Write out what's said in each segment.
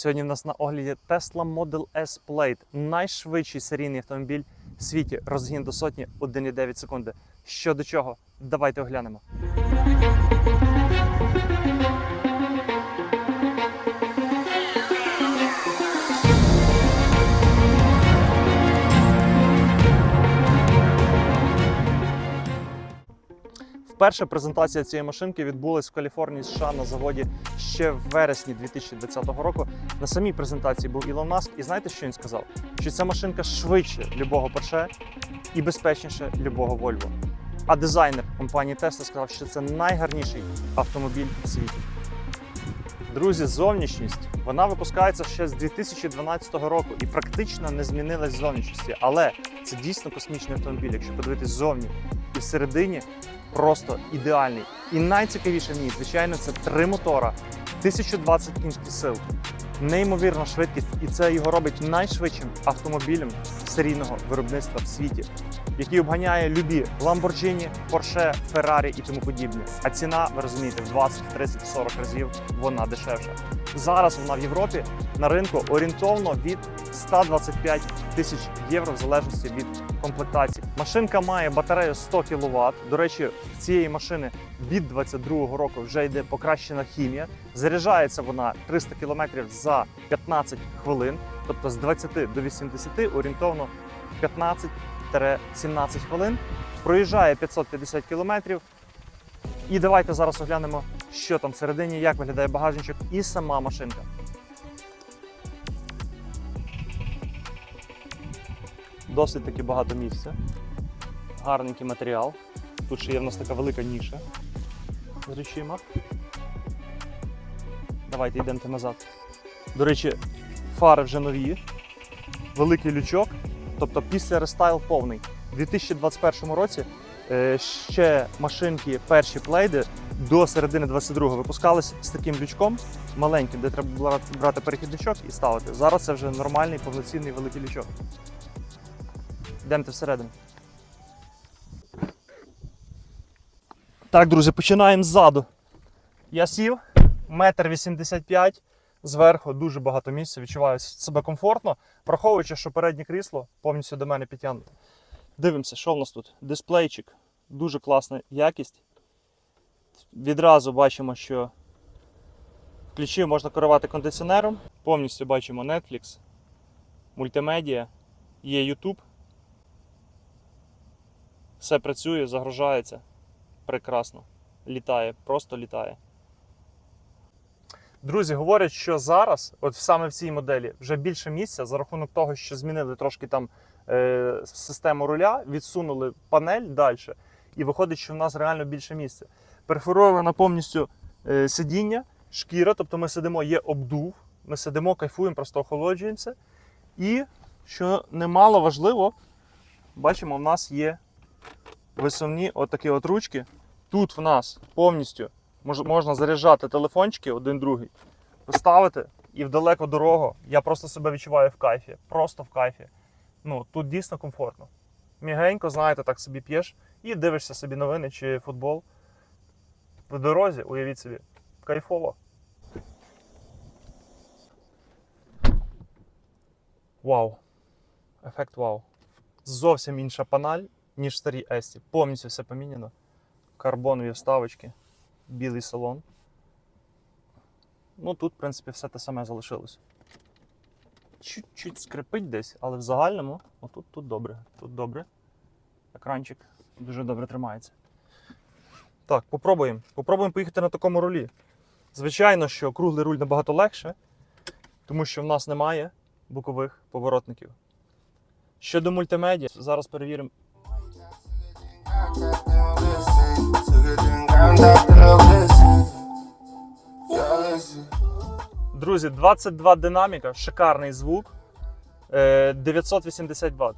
Сьогодні в нас на огляді Tesla Model S Plate, найшвидший серійний автомобіль в світі. Розгін до сотні 1,9 секунди. Що до чого? Давайте оглянемо. Вперше презентація цієї машинки відбулась в Каліфорнії, США на заводі ще в вересні 2020 року. На самій презентації був Ілон Маск, і знаєте, що він сказав? Що ця машинка швидше любого Porsche і безпечніше любого Volvo. А дизайнер компанії Tesla сказав, що це найгарніший автомобіль у світі. Друзі, зовнішність вона випускається ще з 2012 року і практично не змінилась зовнішністі. Але це дійсно космічний автомобіль. Якщо подивитись ззовні і всередині, просто ідеальний. І найцікавіше в ній, звичайно, це три мотора, 1020 кінських сил, неймовірна швидкість, і це його робить найшвидшим автомобілем серійного виробництва в світі, який обганяє любі Lamborghini, Porsche, Ferrari і тому подібне. А ціна, ви розумієте, в 20, 30, 40 разів вона дешевша. Зараз вона в Європі на ринку орієнтовно від 125 тисяч євро в залежності від комплектації. Машинка має батарею 100 кВт. До речі, в цієї машини від 22-го року вже йде покращена хімія. Заряджається вона 300 км за 15 хвилин, тобто з 20 до 80 орієнтовно 15-17 хвилин. Проїжджає 550 км. І давайте зараз оглянемо, що там всередині, як виглядає багажничок і сама машинка. Досить таки багато місця. Гарненький матеріал. Тут ще є в нас така велика ніша з речима. Давайте йдемо назад. До речі, фари вже нові, великий лючок, тобто після рестайл повний. У 2021 році е, ще машинки перші плейди до середини 22-го випускались з таким лючком маленьким, де треба було брати перехідничок і ставити. Зараз це вже нормальний повноцінний великий лючок. Йдемте всередину. Так, друзі, починаємо ззаду. Я сів, метр вісімдесят п'ять, зверху дуже багато місця, відчуваю себе комфортно, враховуючи, що переднє крісло повністю до мене підтягнуте. Дивимося, що в нас тут? Дисплейчик, дуже класна якість. Відразу бачимо, що ключі можна керувати кондиціонером. Повністю бачимо Netflix, мультимедіа, є YouTube. Все працює, загружається. Прекрасно. Літає, просто літає. Друзі говорять, що зараз, от саме в цій моделі, вже більше місця за рахунок того, що змінили трошки там е, систему руля, відсунули панель далі, і виходить, що в нас реально більше місця. Перфоровано повністю е, сидіння, шкіра, тобто ми сидимо, є обдув, ми сидимо, кайфуємо, просто охолоджуємося. І, що немало важливо, бачимо, в нас є висувні отакі от ручки. Тут в нас повністю можна заряджати телефончики один другий, поставити і в далеку дорогу. Я просто себе відчуваю в кайфі. Просто в кайфі. Ну, тут дійсно комфортно. Мігенько, знаєте, так собі п'єш і дивишся собі новини чи футбол. В дорозі, уявіть собі, кайфово. Вау. Ефект вау. Зовсім інша паналь, ніж в старій Есті. Повністю все поміняно. Карбонові вставочки, білий салон. Ну тут, в принципі, все те саме залишилось. Чуть-чуть скрипить десь, але в загальному отут тут добре. Тут добре. Екранчик дуже добре тримається. Так, попробуємо. Попробуємо поїхати на такому рулі. Звичайно, що круглий руль набагато легше, тому що в нас немає бокових поворотників. Щодо мультимедіа, зараз перевіримо. Друзі, 22 динаміка, шикарний звук. е, 980 Вт.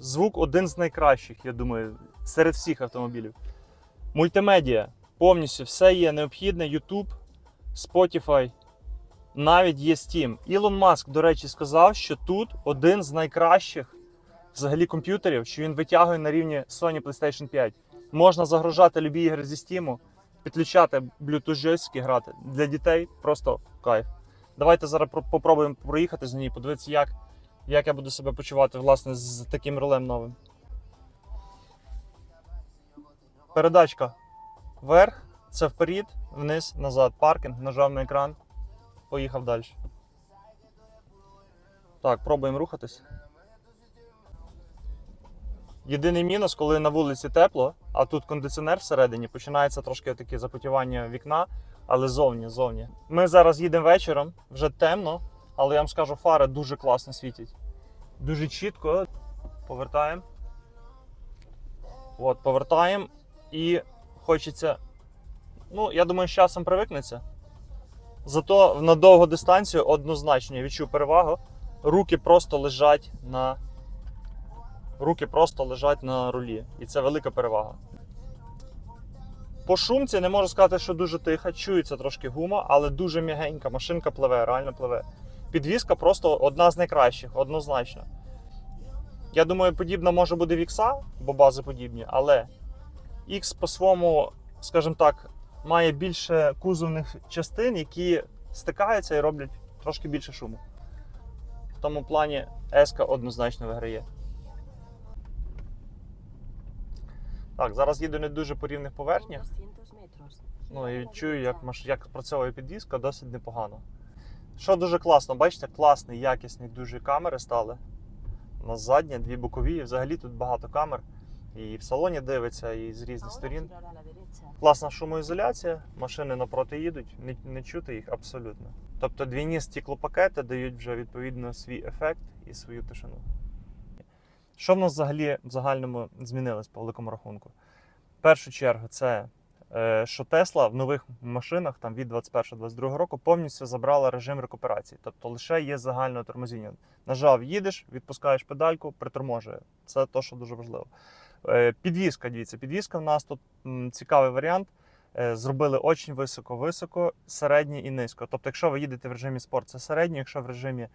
Звук один з найкращих, я думаю, серед всіх автомобілів. Мультимедіа. Повністю все є необхідне. YouTube, Spotify, навіть є Steam. Ілон Маск, до речі, сказав, що тут один з найкращих взагалі комп'ютерів, що він витягує на рівні Sony PlayStation 5. Можна загружати любі ігри зі Steam, підключати Bluetooth джойстики грати. Для дітей просто кайф. Давайте зараз про- попробуємо проїхати з ній, подивитися, як, як я буду себе почувати власне з таким рулем новим. Передачка вверх, це вперед, вниз, назад. Паркінг, нажав на екран, поїхав далі. Так, пробуємо рухатись. Єдиний мінус, коли на вулиці тепло, а тут кондиціонер всередині, починається трошки таке запотівання вікна, але зовні, зовні. Ми зараз їдемо вечором, вже темно, але я вам скажу, фари дуже класно світять. Дуже чітко. Повертаємо. От, повертаємо і хочеться. Ну, я думаю, з часом привикнеться. Зато на довгу дистанцію однозначно я відчув перевагу. Руки просто лежать на. Руки просто лежать на рулі. І це велика перевага. По шумці не можу сказати, що дуже тиха, чується трошки гума, але дуже м'ягенька. Машинка пливе, реально пливе. Підвізка просто одна з найкращих, однозначно. Я думаю, подібна може буде в Ікса, бо бази подібні, але X по своєму, скажімо так, має більше кузовних частин, які стикаються і роблять трошки більше шуму. В тому плані S однозначно виграє. Так, зараз їду не дуже по рівних поверхнях. Ну і чую, як, як працьовує підвізка, досить непогано. Що дуже класно, бачите, класний, якісний дуже камери стали. Нас задня, дві бокові, і взагалі тут багато камер. І в салоні дивиться, і з різних сторін. Класна шумоізоляція, машини напроти їдуть, не, не чути їх абсолютно. Тобто двійні стіклопакети дають вже відповідно свій ефект і свою тишину. Що в нас взагалі в загальному змінилось по великому рахунку? В першу чергу, це е, що Тесла в нових машинах там від 21-22 року повністю забрала режим рекуперації. Тобто лише є загальне тормозіння. Нажав, їдеш, відпускаєш педальку, приторможує. Це те, що дуже важливо. Е, Підвізка, дивіться, підвізка в нас тут цікавий варіант. Е, Зробили очень високо-високо, середнє і низько. Тобто, якщо ви їдете в режимі спорт, це середнє, якщо в режимі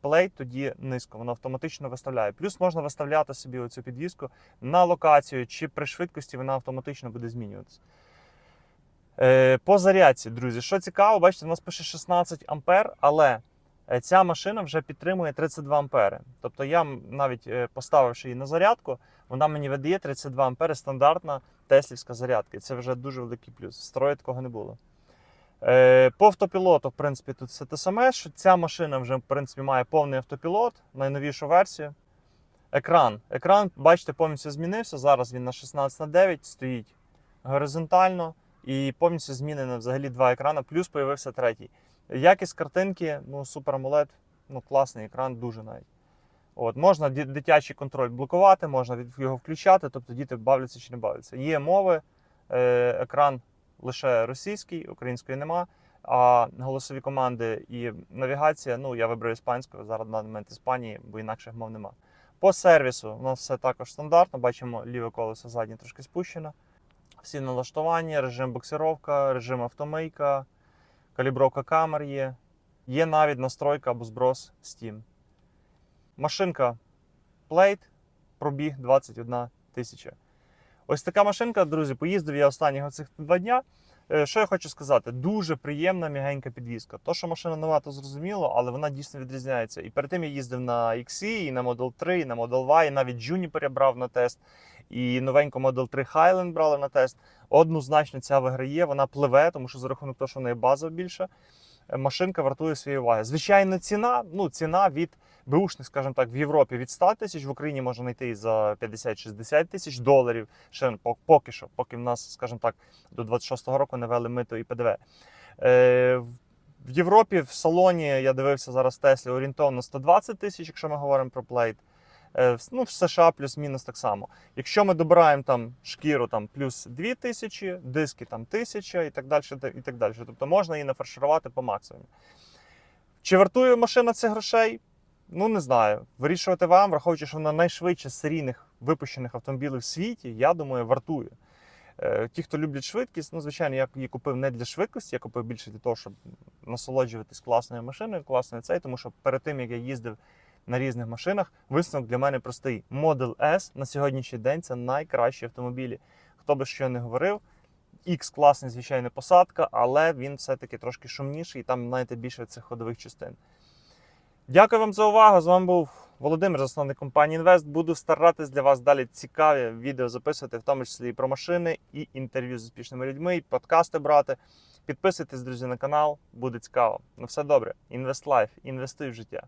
плей, тоді низько. Воно автоматично виставляє. Плюс можна виставляти собі оцю підвізку на локацію чи при швидкості вона автоматично буде змінюватися. Е, По зарядці, друзі, що цікаво, бачите, у нас пише 16 ампер, але ця машина вже підтримує 32 ампери. Тобто я навіть е, поставивши її на зарядку, вона мені видає 32 ампери стандартна теслівська зарядка. Це вже дуже великий плюс. В Старої такого не було. Е, По автопілоту, в принципі, тут все те саме, що ця машина вже в принципі, має повний автопілот, найновішу версію. Екран. Екран, бачите, повністю змінився. Зараз він на 16 на 9 стоїть горизонтально і повністю змінено взагалі два екрани, плюс появився третій. Якість картинки, ну, Super AMOLED, ну, класний екран, дуже навіть. От, можна дитячий контроль блокувати, можна його включати, тобто діти бавляться чи не бавляться. Є мови, е, екран лише російський, української нема. А голосові команди і навігація, ну я вибрав іспанську, зараз на момент Іспанії, бо інакших мов нема. По сервісу у нас все також стандартно. Бачимо, ліве колесо заднє трошки спущено. Всі налаштування, режим боксировка, режим автомийка, калібровка камер є. Є навіть настройка або зброс Steam. Машинка Plate, пробіг 21 тисяча. Ось така машинка, друзі, поїздив я останніх оцих два дня. Е, Що я хочу сказати? Дуже приємна м'ягенька підвізка. То, що машина нова, то зрозуміло, але вона дійсно відрізняється. І перед тим я їздив на XE, і на Model 3, і на Model Y, і навіть Juniper я брав на тест, і новеньку Model 3 Highland брали на тест. Однозначно ця виграє, вона пливе, тому що за рахунок того, що в неї база більша, е, машинка вартує своєї уваги. Звичайно, ціна, ну ціна від беушних, скажімо так, в Європі від 100 тисяч, в Україні можна знайти і за 50-60 тисяч доларів. Ще по- поки що, поки в нас, скажімо так, до 26-го року не вели мито і ПДВ. Е, в- в Європі в салоні я дивився зараз Теслі орієнтовно 120 тисяч, якщо ми говоримо про плейт. Е, Ну, в США плюс-мінус так само. Якщо ми добираємо там шкіру там, плюс 2 тисячі, диски там 1000 і так далі. І так далі. Тобто можна її нафарширувати по максимуму. Чи вартує машина цих грошей? Ну, не знаю. Вирішувати вам, враховуючи, що вона найшвидше серійних випущених автомобілів в світі, я думаю, вартує. Е, Ті, хто люблять швидкість, ну, звичайно, я її купив не для швидкості, я купив більше для того, щоб насолоджуватись класною машиною, класною цей, тому що перед тим, як я їздив на різних машинах, висновок для мене простий. Model S на сьогоднішній день це найкращі автомобілі. Хто би що не говорив, X класний, звичайно, посадка, але він все-таки трошки шумніший, і там, знаєте, більше цих ходових частин. Дякую вам за увагу. З вами був Володимир, засновник компанії Інвест. Буду старатись для вас далі цікаві відео записувати, в тому числі і про машини, і інтерв'ю з успішними людьми, і подкасти брати. Підписуйтесь, друзі, на канал, буде цікаво. На все добре. Інвест Лайф, інвестуй в життя.